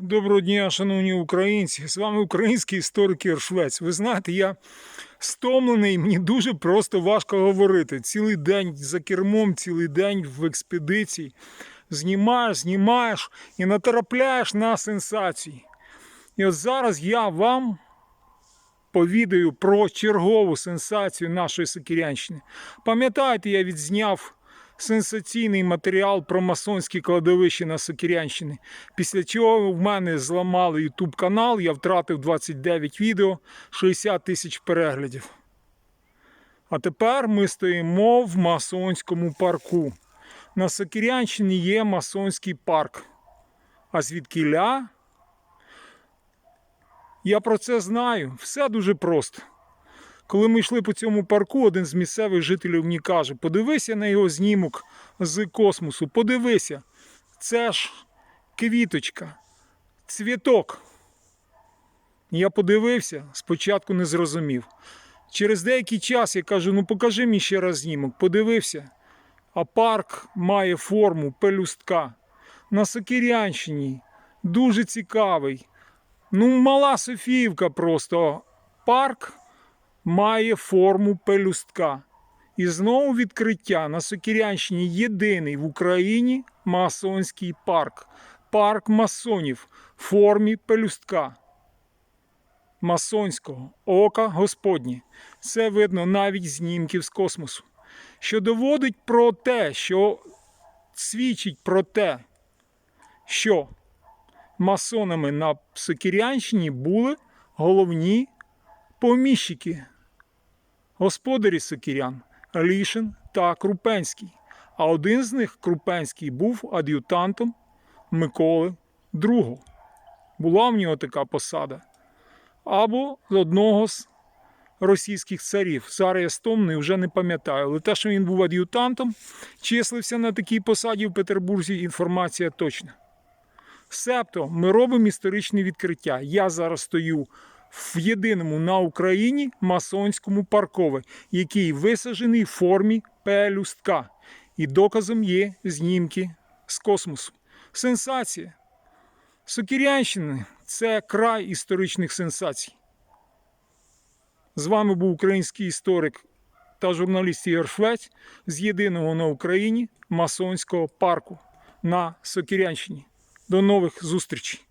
Доброго дня, шановні українці. З вами український історик Іршвець. Ви знаєте, я стомлений, мені дуже просто важко говорити. Цілий день за кермом, цілий день в експедиції. Знімаєш, знімаєш і натрапляєш на сенсації. І от зараз я вам повідаю про чергову сенсацію нашої Сокирянщини. Пам'ятаєте, я відзняв сенсаційний матеріал про масонські кладовища на Сокирянщині. Після чого в мене зламали YouTube канал, я втратив 29 відео, 60 тисяч переглядів. А тепер ми стоїмо в масонському парку. На Сокирянщині є масонський парк. А звідкіля? Я про це знаю. Все дуже просто. Коли ми йшли по цьому парку, один з місцевих жителів мені каже: подивися на його знімок з космосу, подивися, це ж квіточка, цвіток. Я подивився, спочатку не зрозумів. Через деякий час я кажу: ну покажи мені ще раз знімок, подивився. А парк має форму пелюстка. На Сокирянщині дуже цікавий. Ну, мала Софіївка просто. Парк має форму пелюстка. І знову відкриття на Сокирянщині єдиний в Україні масонський парк. Парк масонів в формі пелюстка. Масонського ока Господнє. Це видно навіть знімків з космосу. Що доводить про те, що свідчить про те, що масонами на Сокирянщині були головні поміщики, господарі Сокирян Лішин та Крупенський. А один з них, Крупенський, був ад'ютантом Миколи II. Була в нього така посада. Або з одного з російських царів. Зараз я стомний, вже не пам'ятаю. Але те, що він був ад'ютантом, числився на такій посаді в Петербурзі, інформація точна. Себто ми робимо історичне відкриття. Я зараз стою в єдиному на Україні масонському паркові, який висаджений в формі пелюстка. І доказом є знімки з космосу. Сенсація. Сокирянщина це край історичних сенсацій. З вами був український історик та журналіст Ігор Швець з єдиного на Україні масонського парку на Сокирянщині. До нових зустрічей!